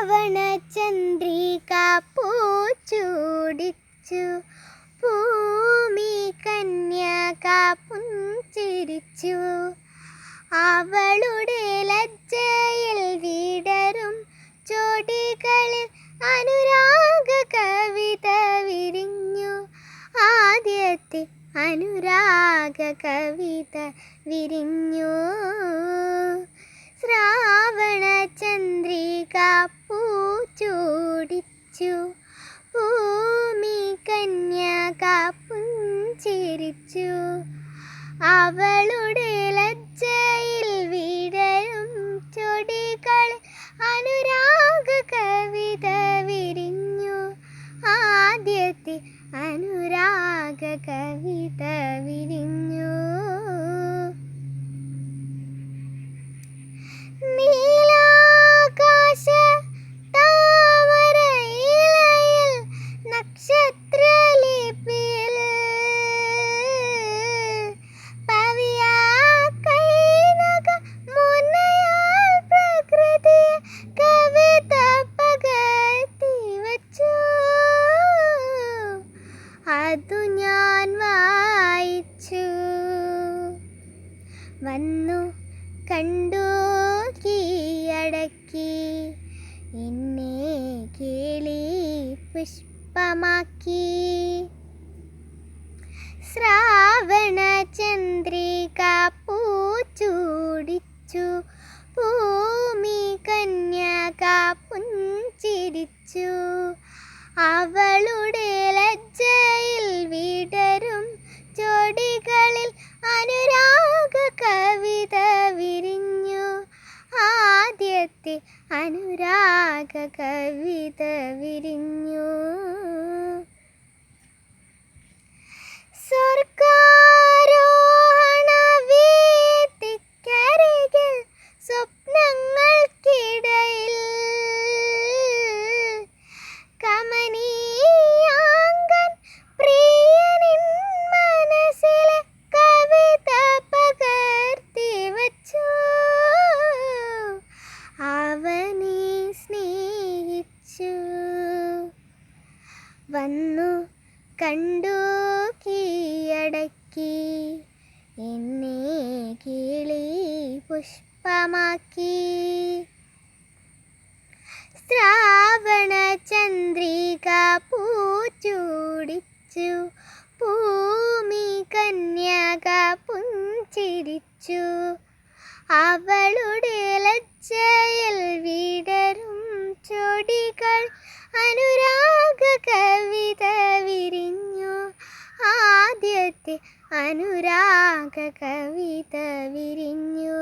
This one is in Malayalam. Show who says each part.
Speaker 1: ശ്രാവണ ചന്ദ്രിക പൂച്ചൂടിച്ചു. ഭൂമി കന്യക പുഞ്ചിരിച്ചു. അവളുടെ ലജ്ജയിൽ വിടരും. ചോടികളിൽ അനുരാഗ കവിത വിരിഞ്ഞു. ആദ്യത്തെ അനുരാഗ കവിത വിരിഞ്ഞു. ശ്രാവണ ചന്ദ്രിക പൂച്ചൂടിച്ചു ഭൂമി കന്യക പുഞ്ചിരിച്ചു അവളുടെ ലജ്ജയിൽ വിടരും ചൊടികൾ അനുരാഗ കവിത വിരിഞ്ഞു. ആദ്യത്തെ അനുരാഗ കവിത വിരിഞ്ഞു. ഞാൻ വായിച്ചു. വന്നു കണ്ടു കീഴടക്കി. എന്നെ കേളി പുഷ്പമാക്കി. ശ്രാവണ ചന്ദ്രിക പൂച്ചൂടിച്ചു ഭൂമി കന്യക പുഞ്ചിരിച്ചു. അവളുടെ അനുരാഗ കവിത വിരിഞ്ഞു. വന്നു കണ്ടു കീഴടക്കി. എന്നെ കിളി പുഷ്പമാക്കി. ശ്രാവണ ചന്ദ്രിക പൂച്ചൂടിച്ചു ഭൂമി കന്യക പുഞ്ചിരിച്ചു. അവളുടെ ലജ്ജയിൽ വിടരും ചൊടികൾ അനുരാഗ കവിത വിരിഞ്ഞു. ആദ്യത്തെ അനുരാഗ കവിത വിരിഞ്ഞു.